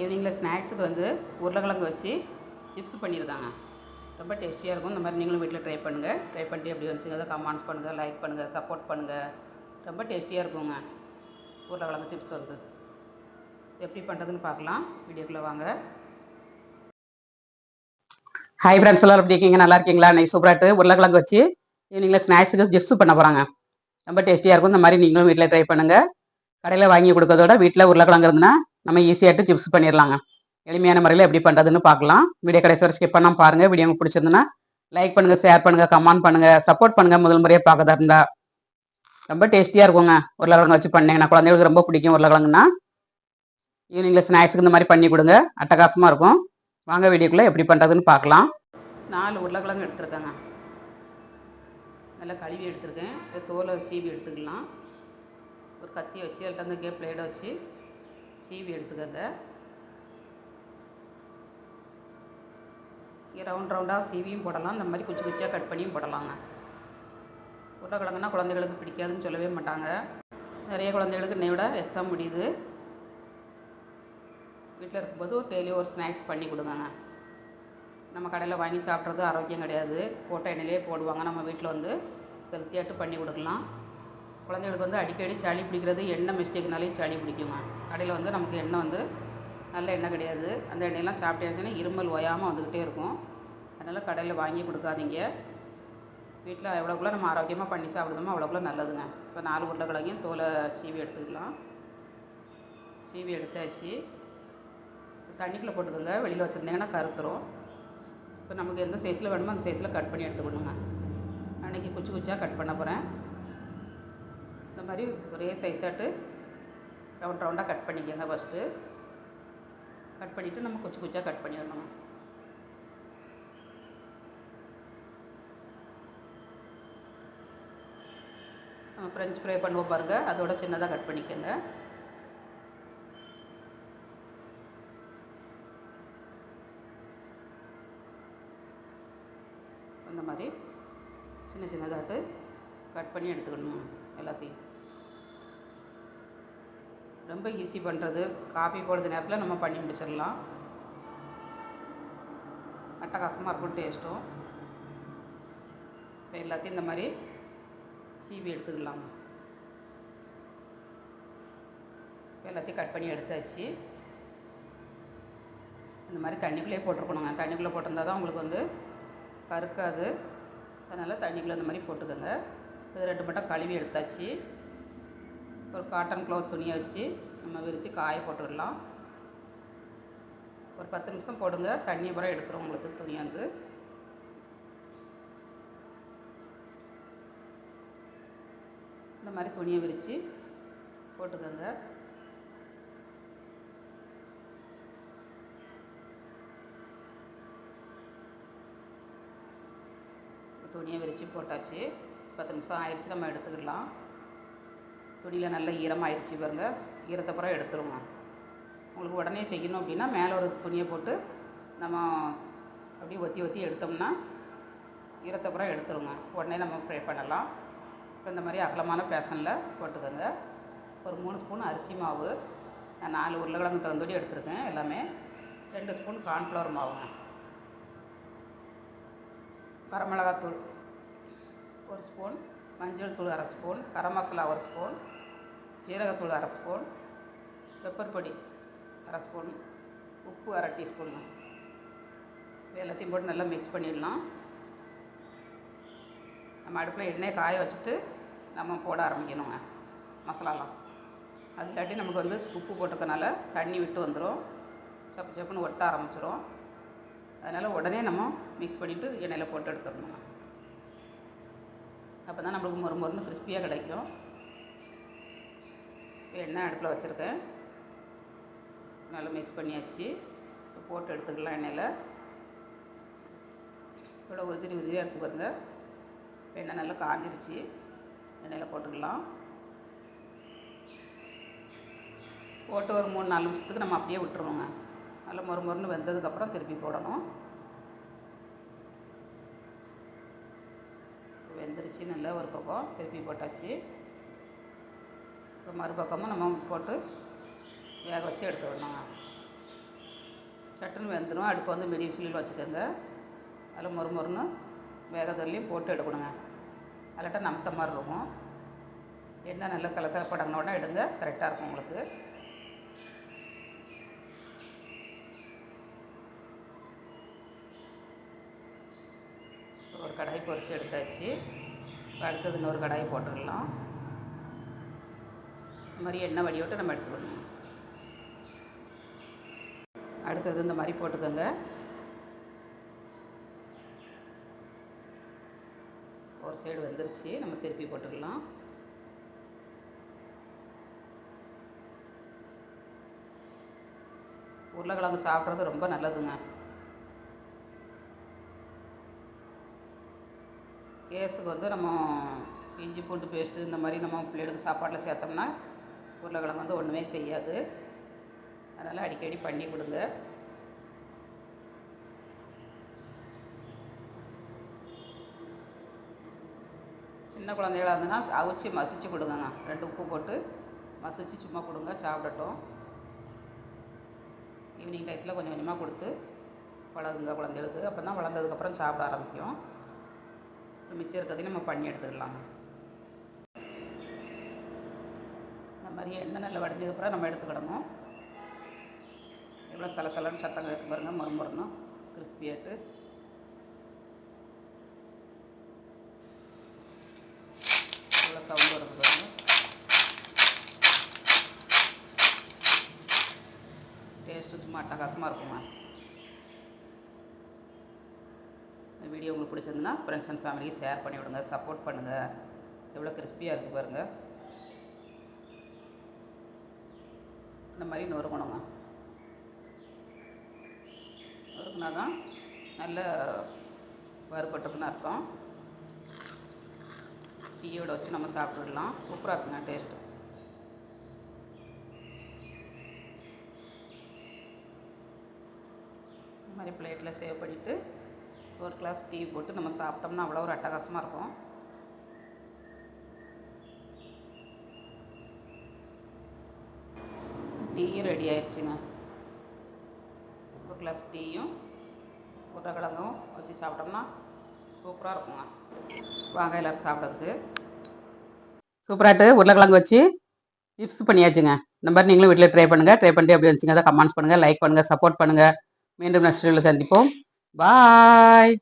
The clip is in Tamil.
ஈவினிங்கில் ஸ்நாக்ஸுக்கு வந்து உருளைக்கிழங்கு வச்சு சிப்ஸ் பண்ணியிருக்காங்க ரொம்ப டேஸ்டியாக இருக்கும். இந்த மாதிரி நீங்களும் வீட்டில் ட்ரை பண்ணுங்கள் ட்ரை பண்ணிட்டு எப்படி வந்துச்சுங்க கமெண்ட்ஸ் பண்ணுங்கள் லைக் பண்ணுங்கள் சப்போர்ட் பண்ணுங்கள் ரொம்ப டேஸ்டியாக இருக்குங்க உருளைக்கிழங்கு சிப்ஸ் வந்து. எப்படி பண்ணுறதுன்னு பார்க்கலாம். வீடியோக்குள்ளே வாங்க. ஹாய் ஃப்ரெண்ட்ஸ் எல்லாரும் எப்படி இருக்கீங்க? நல்லா இருக்கீங்களா? இன்னைக்கு சூப்பராட்டு உருளைக்கிழங்கு வச்சு ஈவினிங்கில் ஸ்நாக்ஸுக்கு சிப்ஸ் பண்ண போகிறாங்க ரொம்ப டேஸ்டியாக இருக்கும். இந்த மாதிரி நீங்களும் வீட்டில் ட்ரை பண்ணுங்கள் கடையில் வாங்கி கொடுக்கறதோட வீட்டில் உருளைக்கிழங்கு இருந்துன்னா நம்ம ஈஸியாகிட்டு சிப்ஸ் பண்ணிடலாங்க எளிமையான முறையில் எப்படி பண்ணுறதுன்னு பார்க்கலாம். வீடியோ கடைசி வரை ஸ்கிப் பண்ணாமல் பாருங்கள் வீடியோ உங்களுக்கு பிடிச்சிருந்துன்னா லைக் பண்ணுங்கள் ஷேர் பண்ணுங்கள் கமெண்ட் பண்ணுங்கள் சப்போர்ட் பண்ணுங்கள் முதல் முறையாக பார்க்கறதா இருந்தால் ரொம்ப டேஸ்டியாக இருக்குங்க. உருளைக்கிழங்கு வச்சு பண்ணீங்கன்னா குழந்தைகளுக்கு ரொம்ப பிடிக்கும். உருளைக்கிழங்குன்னா ஈவினிங்கில் ஸ்நாக்ஸுக்கு இந்த மாதிரி பண்ணி கொடுங்க. அட்டகாசமாக இருக்கும். வாங்க வீடியோக்குள்ளே எப்படி பண்ணுறதுன்னு பார்க்கலாம். நாலு உருளைக்கிழங்கு எடுத்துருக்கேங்க. நல்லா கழுவி எடுத்துருக்கேன். தோலை சீவி எடுத்துக்கலாம். ஒரு கத்தியை வச்சு அதில் அந்த கேப் பிளேடை வச்சு சீவி எடுத்துக்கோங்க. இங்கே ரவுண்ட் ரவுண்டாக சீவியும் போடலாம். இந்த மாதிரி குச்சி குச்சியாக கட் பண்ணியும் போடலாங்க. உருளைக்கிழங்குனா குழந்தைகளுக்கு பிடிக்காதுன்னு சொல்லவே மாட்டாங்க. நிறைய குழந்தைகளுக்கு இன்னையோட எக்ஸாம் முடியுது. வீட்டில் இருக்கும்போது ஒரு டெய்லி ஒரு ஸ்நாக்ஸ் பண்ணி கொடுங்கங்க. நம்ம கடையில் வாங்கி சாப்பிட்றது ஆரோக்கியம் கிடையாது. போட்ட எண்ணெயிலே போடுவாங்க. நம்ம வீட்டில் வந்து ஹெல்த்தியாட்டு பண்ணி கொடுக்கலாம். குழந்தைகளுக்கு வந்து அடிக்கடி சளி பிடிக்கிறது என்ன மிஸ்டேக்னாலே சளி பிடிக்குங்க. கடையில் வந்து நமக்கு எண்ணெய் வந்து நல்ல எண்ணெய் கிடையாது. அந்த எண்ணெயெல்லாம் சாப்பிட்டாச்சுன்னா இருமல் ஓயாமல் வந்துக்கிட்டே இருக்கும். அதனால் கடையில் வாங்கி கொடுக்காதீங்க. வீட்டில் எவ்வளோக்குள்ள நம்ம ஆரோக்கியமாக பண்ணி சாப்பிடுதோமோ அவ்வளோக்குள்ள நல்லதுங்க. இப்போ நாலு உருளைக்கிழங்கையும் தோலை சீவி எடுத்துக்கலாம். சீவி எடுத்தாச்சு. தண்ணிக்குள்ளே போட்டுக்கோங்க. வெளியில் வச்சுருந்தீங்கன்னா கருத்துரும். இப்போ நமக்கு எந்த சைஸில் வேணுமோ அந்த சைஸில் கட் பண்ணி எடுத்துக்கணுங்க. அன்றைக்கி குச்சி குச்சியாக கட் பண்ண போகிறேன். இந்த மாதிரி ஒரே சைஸாட்டு ரவுண்ட் ரவுண்டாக கட் பண்ணிக்கோங்க ஃபஸ்ட்டு கட் பண்ணிவிட்டு நம்ம குச்சி குச்சியாக கட் பண்ணிடணும். நம்ம ஃப்ரெஞ்ச் ஃப்ரை பண்ணுவோம் பாருங்கள் அதோட சின்னதாக கட் பண்ணிக்கோங்க. அந்த மாதிரி சின்ன சின்னதாக கட் பண்ணி எடுத்துக்கணும் எல்லாத்தையும். ரொம்ப ஈஸி பண்ணுறது காஃபி போடுறது நேரத்தில் நம்ம பண்ணி முடிச்சிடலாம். அட்டகாசமாக இருக்கும் டேஸ்ட்டும் இப்போ எல்லாத்தையும் இந்த மாதிரி சீவி எடுத்துக்கலாம் இப்போ எல்லாத்தையும் கட் பண்ணி எடுத்தாச்சு. இந்த மாதிரி தண்ணிக்குள்ளேயே போட்டிருக்கணுங்க. தண்ணிக்குள்ளே போட்டிருந்தா தான் உங்களுக்கு வந்து கருக்காது. அதனால் தண்ணிக்குள்ளே இந்த மாதிரி போட்டுக்கோங்க. இது ரெண்டு மட்டும் கழுவி எடுத்தாச்சு. ஒரு காட்டன் க்ளோத் துணியை வச்சு நம்ம விரித்து காய போட்டுடலாம். ஒரு பத்து நிமிஷம் போடுங்க. தண்ணி அப்புறம் எடுத்துரும் உங்களுக்கு துணி வந்து. இந்த மாதிரி துணியை விரித்து போட்டுக்கோங்க. துணியை விரித்து போட்டாச்சு. பத்து நிமிஷம் ஆயிடுச்சு நம்ம எடுத்துக்கிடலாம். துணியில் நல்ல ஈரமாகிடுச்சு பாருங்க. ஈரத்தப்புறம் எடுத்துருவோம். உங்களுக்கு உடனே செய்யணும் அப்படின்னா மேலே ஒரு துணியை போட்டு நம்ம அப்படியே ஒத்தி ஒத்தி எடுத்தோம்னா ஈரத்தப்புறம் எடுத்துருங்க. உடனே நம்ம ப்ரே பண்ணலாம். இப்போ இந்த மாதிரி அகலமான ஃபேஷனில் போட்டுக்கோங்க. ஒரு மூணு ஸ்பூன் அரிசி மாவு. நான் நாலு உருளைக்கிழங்கு தகுந்தபடி எடுத்துருக்கேன் எல்லாமே. ரெண்டு ஸ்பூன் கார்ன்ஃப்ளவர் மாவுங்க வரமிளகாத்தூள் ஒரு ஸ்பூன். மஞ்சள் தூள் அரை ஸ்பூன் கரம் மசாலா ஒரு ஸ்பூன் ஜீரகத்தூள் அரை ஸ்பூன் பெப்பர் பொடி அரை ஸ்பூன் உப்பு அரை டீஸ்பூன் எல்லாத்தையும் போட்டு நல்லா மிக்ஸ் பண்ணிடலாம். நம்ம அடுப்பில் எண்ணெய் காய வச்சுட்டு நம்ம போட ஆரம்பிக்கணுங்க மசாலாலாம். அது இல்லாட்டி நமக்கு வந்து உப்பு போட்டுக்கனால தண்ணி விட்டு வந்துடும் சப்பு சப்புன்னு ஒட்ட ஆரம்பிச்சிடும் அதனால் உடனே நம்ம மிக்ஸ் பண்ணிவிட்டு எண்ணெயில் போட்டு எடுத்துடணுங்க. அப்போ தான் நம்மளுக்கு மொறு மொறுன்னு கிறிஸ்பியாக கிடைக்கும். எண்ணெய் அடுப்பில் வச்சுருக்கேன். நல்லா மிக்ஸ் பண்ணியாச்சு. போட்டு எடுத்துக்கலாம் எண்ணெயில். இவ்வளோ உதிரி உதிரியாக இருக்குது பாருங்க. எண்ணெய் நல்லா காஞ்சிருச்சு. எண்ணெயில் போட்டுக்கலாம். போட்டு ஒரு மூணு நாலு நிமிஷத்துக்கு நம்ம அப்படியே விட்டுருவோங்க. நல்லா மொறு மொறுன்னு வெந்ததுக்கப்புறம் திருப்பி போடணும். வெந்துருச்சு நல்லா ஒரு பக்கம் திருப்பி போட்டாச்சு. இப்போ மறுபக்கமும் நம்ம போட்டு வேக வச்சு எடுத்து விடணுங்க. சட்டுன்னு வெந்துடும் அடுப்பை வந்து மீடியம் ஃபில்லில் வச்சுக்கோங்க. அதில் மொறு மொறுன்னு வேகத்துலேயும் போட்டு எடுக்கணுங்க. அதில்ட்ட நமத்த மாதிரி இருக்கும். என்ன நல்லா சலசலப்படங்கினோட எடுங்க. கரெக்டாக இருக்கும் உங்களுக்கு. ஒரு கடாய் பொறிச்சு எடுத்தாச்சு. அடுத்தது இன்னொரு கடாய் போட்டுடலாம். இந்த மாதிரி எண்ணெய் வடியோட்டு நம்ம எடுத்துக்கணும். அடுத்தது இந்த மாதிரி போட்டுக்கோங்க. ஒரு சைடு வந்துருச்சு. நம்ம திருப்பி போட்டுக்கலாம். உருளைக்கிழங்கு சாப்பிட்றது ரொம்ப நல்லதுங்க. கேஸுக்கு வந்து நம்ம இஞ்சி பூண்டு பேஸ்ட்டு இந்த மாதிரி நம்ம பிள்ளைகளுக்கு சாப்பாட்டில் சேர்த்தோம்னா உருளைக்கிழங்கு வந்து ஒன்றுமே செய்யாது. அதனால் அடிக்கடி பண்ணி கொடுங்க. சின்ன குழந்தைகளாக இருந்ததுன்னா அவிச்சு மசிச்சு கொடுங்கங்க. ரெண்டு உப்பு போட்டு மசிச்சு சும்மா கொடுங்க சாப்பிடட்டும். ஈவினிங் டயத்தில் கொஞ்சம் கொஞ்சமாக கொடுத்து பழகுங்க குழந்தைகளுக்கு. அப்போ தான் வளர்ந்ததுக்கப்புறம் சாப்பிட ஆரம்பிக்கும். மிச்சம் இருக்கிறதையும் நம்ம பண்ணி எடுத்துக்கலாம் இந்த மாதிரி எண்ணெய் நல்லா வடிஞ்சதுக்கப்புறம் நம்ம எடுத்துக்கிடணும். எவ்வளோ சலசலன்னு சத்தம் கேட்க பாருங்கள் மறுமுறணும் கிறிஸ்பியாட்டு எவ்வளோ சவுண்ட் வருது பாருங்கள் டேஸ்ட்டு சும்மா அட்டகாசமாக இருக்குமா இந்த வீடியோ உங்களுக்கு பிடிச்சிருந்துன்னா ஃப்ரெண்ட்ஸ் அண்ட் ஃபேமிலியை ஷேர் பண்ணி விடுங்க சப்போர்ட் பண்ணுங்கள் எவ்வளோ கிறிஸ்பியாக இருக்குது பாருங்கள் இந்த மாதிரி நொறுக்கணுங்க நொறுக்குனா தான் நல்ல வறுபட்டுக்குன்னு அர்த்தம். டீயோட வச்சு நம்ம சாப்பிட்டுடலாம். சூப்பராக இருக்குங்க டேஸ்ட்டு இந்த மாதிரி பிளேட்டில் சேவ் பண்ணிவிட்டு ஒரு கிளாஸ் டீ போட்டு நம்ம சாப்பிட்டோம்னா அவ்வளோ ஒரு அட்டகாசமாக இருக்கும். டீயும் ரெடி ஆயிடுச்சுங்க ஒரு கிளாஸ் டீயும் உருளைக்கிழங்கும் வச்சு சாப்பிட்டோம்னா சூப்பராக இருக்குங்க. வாங்க எல்லோரும் சாப்பிட்றதுக்கு. சூப்பராகிட்டு உருளைக்கிழங்கு வச்சு டிப்ஸ் பண்ணியாச்சுங்க. இந்த மாதிரி நீங்களும் வீட்டில் ட்ரை பண்ணுங்கள் ட்ரை பண்ணிட்டு அப்படி வந்துச்சுங்க அதை கமெண்ட்ஸ் பண்ணுங்கள் லைக் பண்ணுங்கள் சப்போர்ட் பண்ணுங்கள் மீண்டும் நெக்ஸ்ட் வீடியோவில் சந்திப்போம். Bye.